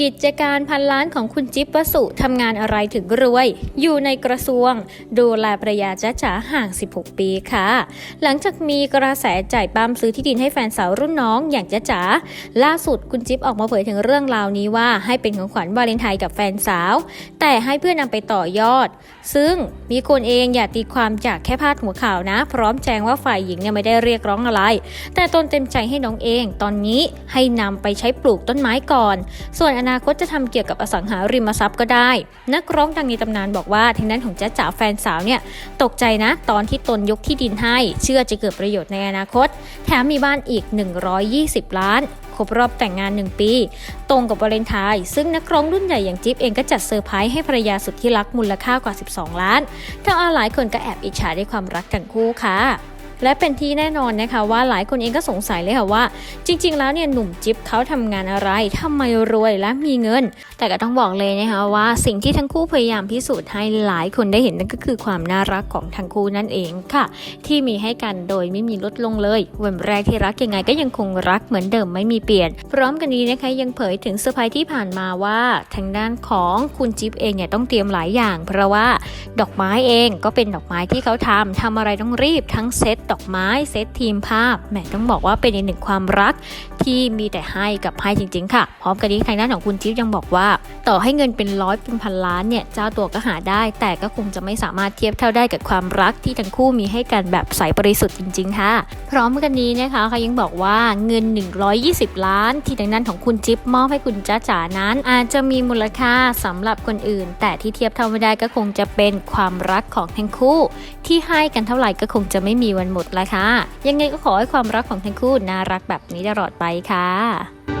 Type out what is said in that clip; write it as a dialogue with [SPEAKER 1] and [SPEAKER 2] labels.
[SPEAKER 1] กิจการพันล้านของคุณจิ๊บวสุทำงานอะไรถึงรวย อยู่ในกระทรวง ดูแลประยาจ้าจ๋าห่าง 16 ปีค่ะ หลังจากมีกระแสจ่ายปั๊มซื้อที่ดินให้แฟนสาวรุ่นน้องอย่างจ้าจ๋าล่าสุดคุณจิ๊บออกมาเผยถึงเรื่องราวนี้ว่าให้เป็นของขวัญวาเลนไทน์กับแฟนสาว แต่ให้เพื่อนำไปต่อยอด ซึ่งมีคนเองอย่าตีความจากแค่พาดหัวข่าวนะ พร้อมแจ้งว่าฝ่ายหญิงเนี่ยไม่ได้เรียกร้องอะไร แต่ตนเต็มใจให้น้องเอง ตอนนี้ให้นำไปใช้ปลูกต้นไม้ก่อน ส่วนนาคตจะทำเกี่ยวกับอสังหาริมทรัพย์ก็ได้ นักร้องดังในตำนานบอกว่าทางด้านของจ๊ะจ๋าแฟนสาวเนี่ยตกใจนะ ตอนที่ตนยกที่ดินให้ เชื่อจะเกิดประโยชน์ในอนาคต แถมมีบ้านอีก 120 ล้านครบรอบแต่งงาน 1 ปี ตรงกับวาเลนไทน์ซึ่งนักร้องรุ่นใหญ่อย่างจิ๊บเองก็จัดเซอร์ไพรส์ให้ภรรยาสุดที่รักมูลค่ากว่า 12 ล้านทำเอาหลายคนก็แอบอิจฉาในความรักทั้งคู่ค่ะ และเป็นที่แน่นอนนะคะว่าหลายคนเองก็สงสัยเลยค่ะว่า จริง ๆ แล้วเนี่ยหนุ่มจิ๊บเขาทำงานอะไรทำไมรวยและมีเงิน แต่ก็ต้องบอกเลยนะคะว่าสิ่งที่ทั้งคู่พยายามพิสูจน์ให้หลายคนได้เห็นนั่นก็คือความน่ารักของทั้งคู่นั่นเองค่ะ ที่มีให้กันโดยไม่มีลดลงเลย วันแรกที่รักยังไงก็ยังคงรักเหมือนเดิมไม่มีเปลี่ยน พร้อมกันนี้นะคะยังเผยถึงเซอร์ไพรส์ที่ผ่านมาว่า ทางด้านของคุณจิ๊บเองเนี่ยต้องเตรียมหลายอย่าง เพราะว่าดอกไม้เองก็เป็นดอกไม้ที่เขาทำทำอะไรต้องรีบทั้งเซตดอกไม้เซตทีมภาพแหมต้องบอกว่าเป็นอีกหนึ่งความรัก ที่มีแต่ให้กับให้จริง ๆ ค่ะ พร้อมกันนี้ทางด้านของคุณจิ๊บยังบอกว่า ต่อให้เงินเป็นร้อยเป็นพันล้านเนี่ยเจ้าตัวก็หาได้ แต่ก็คงจะไม่สามารถเทียบเท่าได้กับความรักที่ทั้งคู่มีให้กันแบบใสบริสุทธิ์จริง ๆ ค่ะ พร้อมกันนี้นะคะเขายังบอกว่าเงิน 120 ล้าน ที่ทางด้านของคุณจิ๊บมอบให้คุณจ้าจ๋านั้น อาจจะมีมูลค่าสำหรับคนอื่น แต่ที่เทียบเท่าไม่ได้ก็คงจะเป็นความรักของทั้งคู่ ที่ให้กันเท่าไหร่ก็คงจะไม่มีวันหมดละค่ะยังไงก็ขอให้ความรักของทั้งคู่น่ารักแบบนี้ตลอดไปค่ะ